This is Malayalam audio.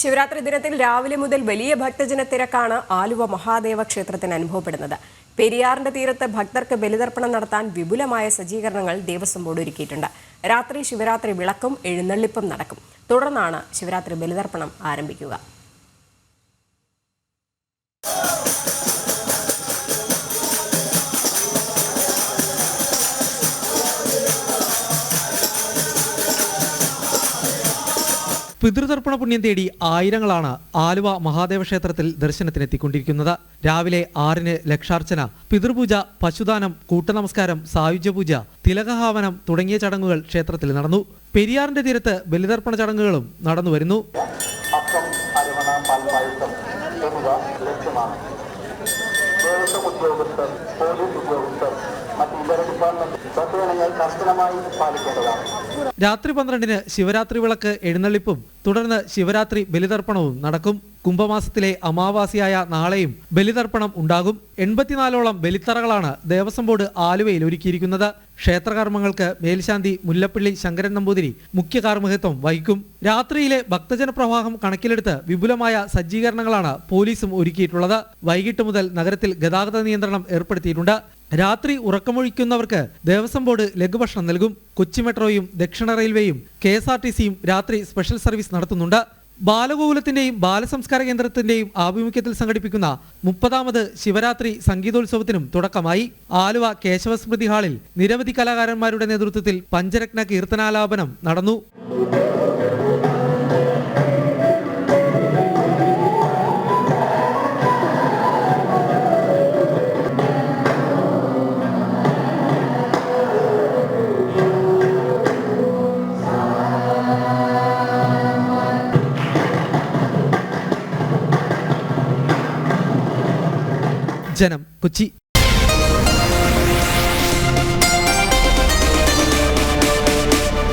ശിവരാത്രി ദിനത്തിൽ രാവിലെ മുതൽ വലിയ ഭക്തജന തിരക്കാണ് ആലുവ മഹാദേവ ക്ഷേത്രത്തിന് അനുഭവപ്പെടുന്നത്. പെരിയാറിന്റെ തീരത്ത് ഭക്തർക്ക് ബലിതർപ്പണം നടത്താൻ വിപുലമായ സജ്ജീകരണങ്ങൾ ദേവസ്വം ബോർഡ് ഒരുക്കിയിട്ടുണ്ട്. രാത്രി ശിവരാത്രി വിളക്കും എഴുന്നള്ളിപ്പും നടക്കും. തുടർന്നാണ് ശിവരാത്രി ബലിതർപ്പണം ആരംഭിക്കുക. പിതൃതർപ്പണ പുണ്യം തേടി ആയിരങ്ങളാണ് ആലുവ മഹാദേവ ക്ഷേത്രത്തിൽ ദർശനത്തിനെത്തിക്കൊണ്ടിരിക്കുന്നത്. രാവിലെ ആറിന് ലക്ഷാർച്ചന പിതൃപൂജ പശുദാനം കൂട്ടനമസ്കാരം സായുജ്യപൂജ തിലകഹാവനം തുടങ്ങിയ ചടങ്ങുകൾ ക്ഷേത്രത്തിൽ നടന്നു. പെരിയാറിന്റെ തീരത്ത് ബലിതർപ്പണ ചടങ്ങുകളും നടന്നുവരുന്നു ഉദ്യോഗസ്ഥർ പോലീസ് ഉദ്യോഗസ്ഥർ മറ്റു ഇതര ഡിപ്പാർട്ട്മെന്റ് കർശനമായി പാലിക്കേണ്ടതാണ്. രാത്രി പന്ത്രണ്ടിന് ശിവരാത്രി വിളക്ക് എഴുന്നള്ളിപ്പും തുടർന്ന് ശിവരാത്രി ബലിതർപ്പണവും നടക്കും. കുംഭമാസത്തിലെ അമാവാസിയായ നാളെയും ബലിതർപ്പണം ഉണ്ടാകും. എൺപത്തിനാലോളം ബലിത്തറകളാണ് ദേവസ്വം ബോർഡ് ആലുവയിൽ ഒരുക്കിയിരിക്കുന്നത്. ക്ഷേത്രകർമ്മങ്ങൾക്ക് മേൽശാന്തി മുല്ലപ്പള്ളി ശങ്കരൻ നമ്പൂതിരി മുഖ്യ കാർമ്മികത്വം വഹിക്കും. രാത്രിയിലെ ഭക്തജനപ്രവാഹം കണക്കിലെടുത്ത് വിപുലമായ സജ്ജീകരണങ്ങളാണ് പോലീസും ഒരുക്കിയിട്ടുള്ളത്. വൈകിട്ട് മുതൽ നഗരത്തിൽ ഗതാഗത നിയന്ത്രണം ഏർപ്പെടുത്തിയിട്ടുണ്ട്. രാത്രി ഉറക്കമൊഴിക്കുന്നവർക്ക് ദേവസ്വം ബോർഡ് ലഘുഭക്ഷണം നൽകും. കൊച്ചി മെട്രോയും ദക്ഷിണ റെയിൽവേയും കെ എസ് ആർ ടി സിയും രാത്രി സ്പെഷ്യൽ സർവീസ് നടത്തുന്നുണ്ട്. ബാലഗോകുലത്തിന്റെയും ബാലസംസ്കാര കേന്ദ്രത്തിന്റെയും ആഭിമുഖ്യത്തിൽ സംഘടിപ്പിക്കുന്ന മുപ്പതാമത് ശിവരാത്രി സംഗീതോത്സവത്തിനും തുടക്കമായി. ആലുവ കേശവസ്മൃതി ഹാളിൽ നിരവധി കലാകാരന്മാരുടെ നേതൃത്വത്തിൽ പഞ്ചരത്ന കീർത്തനാലാപനം നടന്നു. ജനം കൊച്ചി.